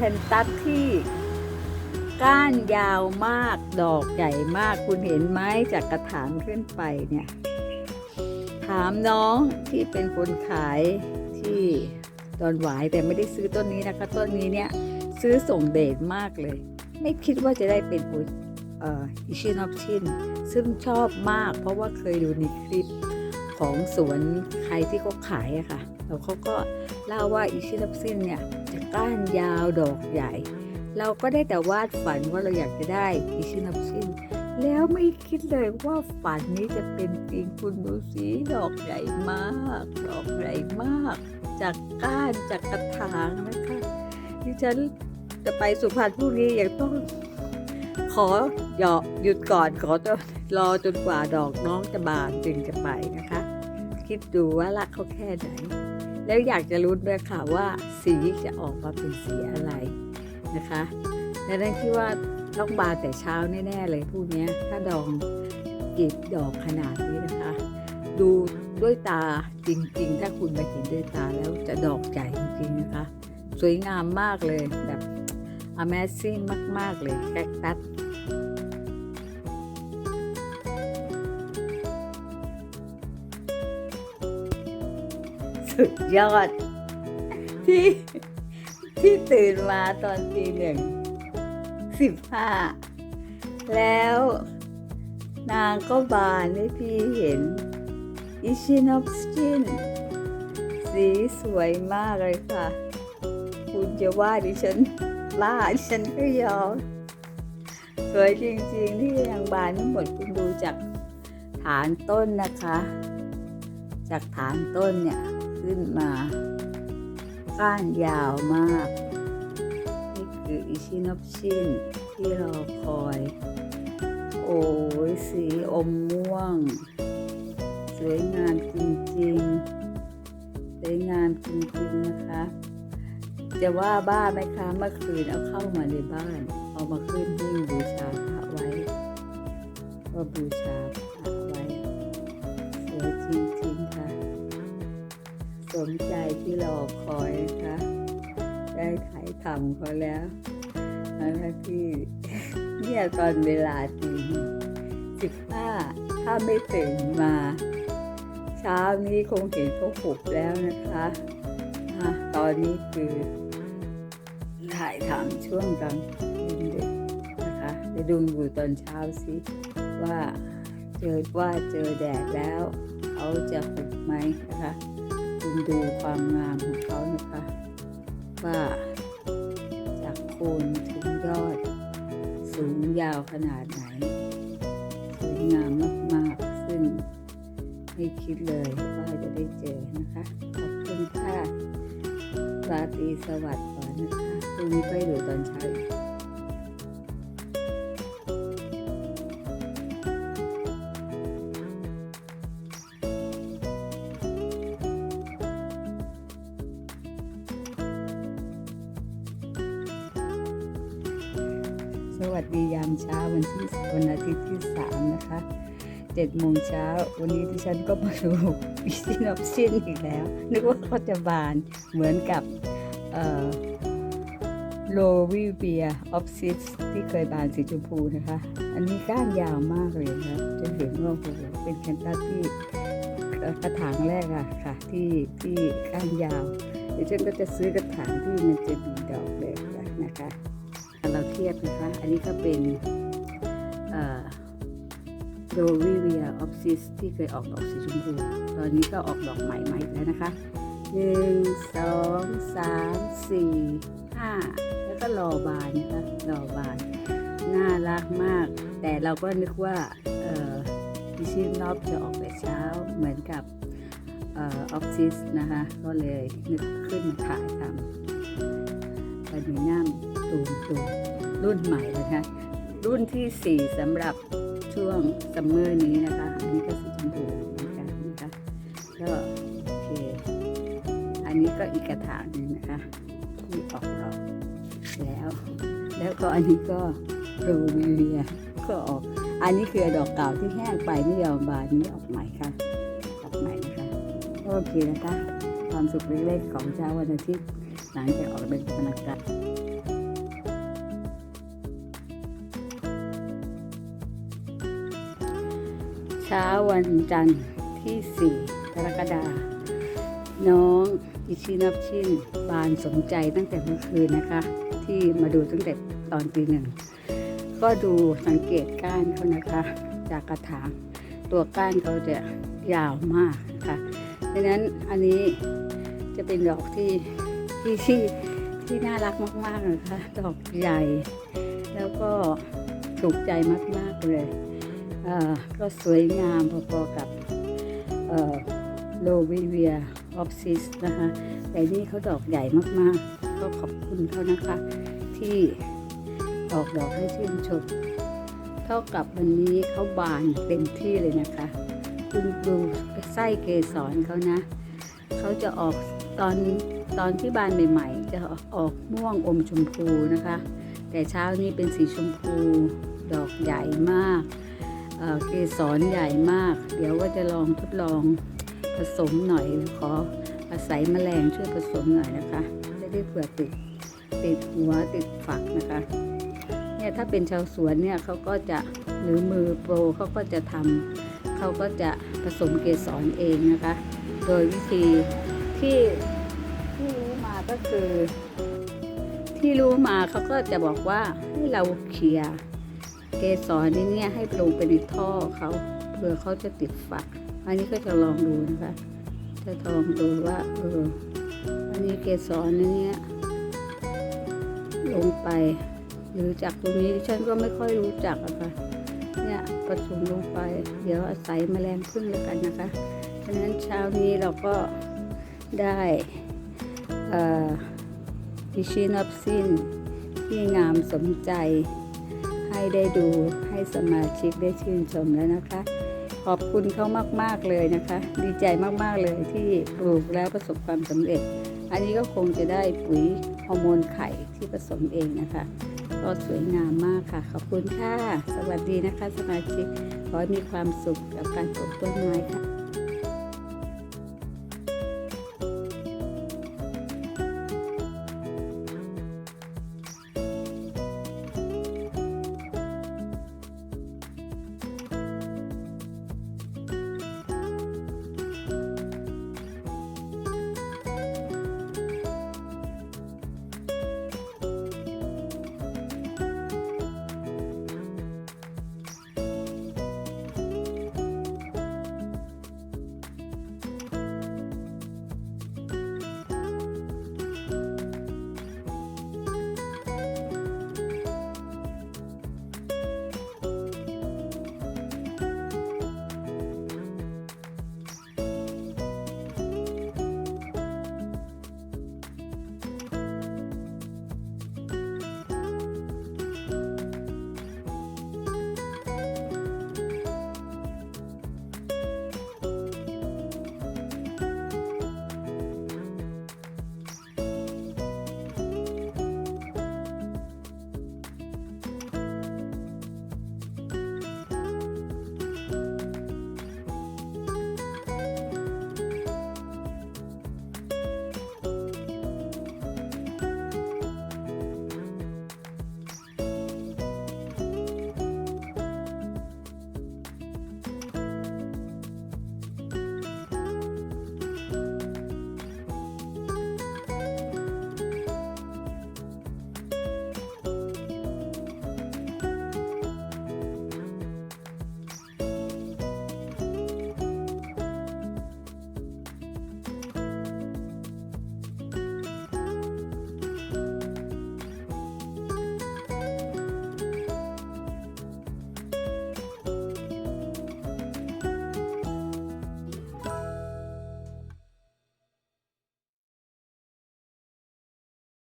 แคนตัสที่ ก้านยาวมากดอกใหญ่มากคุณเห็นไหมจากกระถางขึ้นไปเนี่ย ถามน้องที่เป็นคนขายที่ดอนหวายแต่ไม่ได้ซื้อต้นนี้นะคะ ต้นนี้เนี่ยซื้อส่งเดชมากเลย ไม่คิดว่าจะได้เป็นอิชินอปชินซึ่งชอบมากเพราะว่าเคยดูในคลิปของสวนใครที่เขาขายอะค่ะ แล้วเขาก็เล่าว่าอิชินอปชินเนี่ยจะก้านยาวดอกใหญ่ เราก็ได้แต่วาดฝันว่าเราอยากจะได้อิชินอปชินแล้วไม่คิดเลยว่าฝันนี้จะเป็นจริงคุณดูสีดอกใหญ่มาก ดอกใหญ่มาก จากก้านจากกระถางนะคะดิฉันจะไปสุพรรณพรุ่งนี้ยังต้องขอหยอกหยุดก่อนขอจะรอจนกว่าดอกน้องจะบานจึงจะไปนะคะ คิดดูว่ารักเขาแค่ไหน แล้วอยากจะรู้ด้วยค่ะว่าสีจะออกมาเป็นสีอะไรนะคะดังนั้นคิดว่าต้องบานแต่เช้าแน่ๆเลยพวกเนี้ถ้าดองกีบดอกขนาดนี้นะคะ ดูด้วยตาจริง ๆ ถ้าคุณมาเห็นด้วยตาแล้วจะดอกใหญ่จริงๆนะคะ สวยงามมากเลยแบบ Amazing มาก ๆ เลยแคคตัส สุดยอด ที่ที่ตื่นมาตอนตีหนึ่งสิบห้าแล้วนางก็บานให้พี่เห็น อิชินอฟสกิน สีสวยมากเลยค่ะ คุณจะว่าดิฉันล่าดิฉันก็ยอมสวยจริงๆ ที่ยังบานไม่หมดคุณดูจากฐานต้นนะคะ จากฐานต้นเนี่ย ขึ้นมา ก้านยาวมาก นี่คืออิชินอปชินที่รอคอย โอ้ยสีอมม่วง สวยงามจริงๆ สวยงามจริงๆนะคะ จะว่าบ้าไหมคะเมื่อคืนเอาเข้ามาในบ้าน เอามาขึ้นหิ้ง ถ่ายทำเขาแล้วนะคะที่เนี่ยตอนเวลาตีสิบห้าถ้าไม่ตื่นมา เช้านี้คงเห็นเขาปุกแล้วนะคะะตอนนี้คือถ่ายทำช่วงกลางคืนดึกนะคะจะดูอยู่ตอนเช้าสิว่าเจอว่าเจอแดดแล้วเขาจะปุกไหมนะคะคุณดูความงามของเขานะคะ ว่า คนถึงยอด สูงยาวขนาดไหนสวยงามมากๆ ซึ่งไม่คิดเลยว่าจะได้เจอนะคะ ขอบคุณค่ะราตรีสวัสดิ์ก่อนนะคะพรุ่งนี้ไปดูตอนเช้า วัสดียามเช้าวันที่วันอาทิตย์ที่สามนะคะเจ็ดโมงเช้า วันนี้ที่ฉันก็มาดูวิซินอปชินอีกแล้ว นึกว่าเขาจะบานเหมือนกับโลวิเบียออฟซิสที่เคยบานสีชมพูนะคะ อันนี้ก้านยาวมากเลยนะจะเห็นว่าโอ้โหเป็นแคนตัสที่กระถางแรกอะค่ะ ที่ที่ก้านยาวเดี๋ยวฉันก็จะซื้อกระถางที่มันจะมีดอกแบบนะคะ เราเทียบนะคะ อันนี้ก็เป็นโดวิเวียออฟซิสที่เคยออกดอกสีชมพู ตอนนี้ก็ออกดอกใหม่ใหม่แล้วนะคะหนึ่งสองสามสี่ห้าแล้วก็รอบานนะคะรอบาน น่ารักมาก แต่เราก็นึกว่าเอ่อดิชินอบจะออกแต่เช้าเหมือนกับออฟซิสนะคะ ก็เลยนึกขึ้นมาถ่ายทำ บานินัมตูมตูมรุ่นใหม่นะคะ รุ่นที่ 4สำหรับช่วงซัมเมอร์นี้นะคะ อันนี้ก็สีชมพูเหมือนกันนะคะก็โอเค อันนี้ก็อีกกระถางนึงนะคะ ที่ออกดอกแล้ว แล้วก็อันนี้ก็โรวิเลียก็ออก อันนี้คือดอกเก่าที่แห้งไปไม่ยอมบานนี้ออกใหม่ค่ะ ออกใหม่นะคะโอเคนะคะความสุขเล็กๆของเช้าวันอาทิตย์ సాయంత్రం ఉడబెట్టుకున్నాక เช้าวันจันทร์ที่ 4 กรกฎาคมน้องอิชินับชินบานสนใจตั้งแต่เมื่อคืนนะคะ ที่มาดูตั้งแต่ตอนตีหนึ่ง ก็ดูสังเกตก้านเขานะคะ จากกระถางตัวก้านเขาจะยาวมากนะคะดังนั้นอันนี้จะเป็นดอกที่ ที่ที่ที่น่ารักมากๆนะคะดอกใหญ่ แล้วก็ถูกใจมาก ๆ เลยเอ่อก็สวยงามพอๆกับโลวิเวียออฟซิสนะคะ แต่นี่เขาดอกใหญ่มากๆ ก็ขอบคุณเขานะคะ ที่ออกดอกให้ชื่นชม เท่ากับวันนี้เขาบานเต็มที่เลยนะคะ คุณดูไส้เกสรเขานะ เขาจะออก ตอนตอนที่บานใหม่ๆ จะออกม่วงอมชมพูนะคะ แต่เช้านี้เป็นสีชมพูดอกใหญ่มากเกสรใหญ่มาก เดี๋ยวว่าจะลองทดลองผสมหน่อยขออาศัยแมลงช่วยผสมหน่อยนะคะจะได้เผื่อติดติดหัวติดฝักนะคะเนี่ยถ้าเป็นชาวสวนเนี่ยเขาก็จะหรือมือโปรเขาก็จะทำเขาก็จะผสมเกสรเองนะคะ โดยวิธี ที่ที่รู้มาก็คือ ที่รู้มาเขาก็จะบอกว่าให้เราเคลียเกสรนี่เนี่ยให้ลงไปในท่อเขาเผื่อเขาจะติดฝัก อันนี้ก็จะลองดูนะคะ จะลองดูว่าเอออันนี้เกสรอันเนี้ยลงไป หรือจากตรงนี้ฉันก็ไม่ค่อยรู้จักอะค่ะเนี่ยผสมลงไป เดี๋ยวอาศัยแมลงพึ่งแล้วกันนะคะฉะนั้นเช้านี้เราก็ ได้ดิชินอปซินที่งามสมใจ ให้ได้ดูให้สมาชิกได้ชื่นชมแล้วนะคะ ขอบคุณเขามาก ๆ เลยนะคะ ดีใจมาก ๆ เลยที่ปลูกแล้วประสบความสำเร็จ อันนี้ก็คงจะได้ปุ๋ยฮอร์โมนไข่ที่ผสมเองนะคะ ก็สวยงามมากค่ะ ขอบคุณค่ะ สวัสดีนะคะ สมาชิก ขอให้มีความสุขกับการปลูกต้นไม้ค่ะ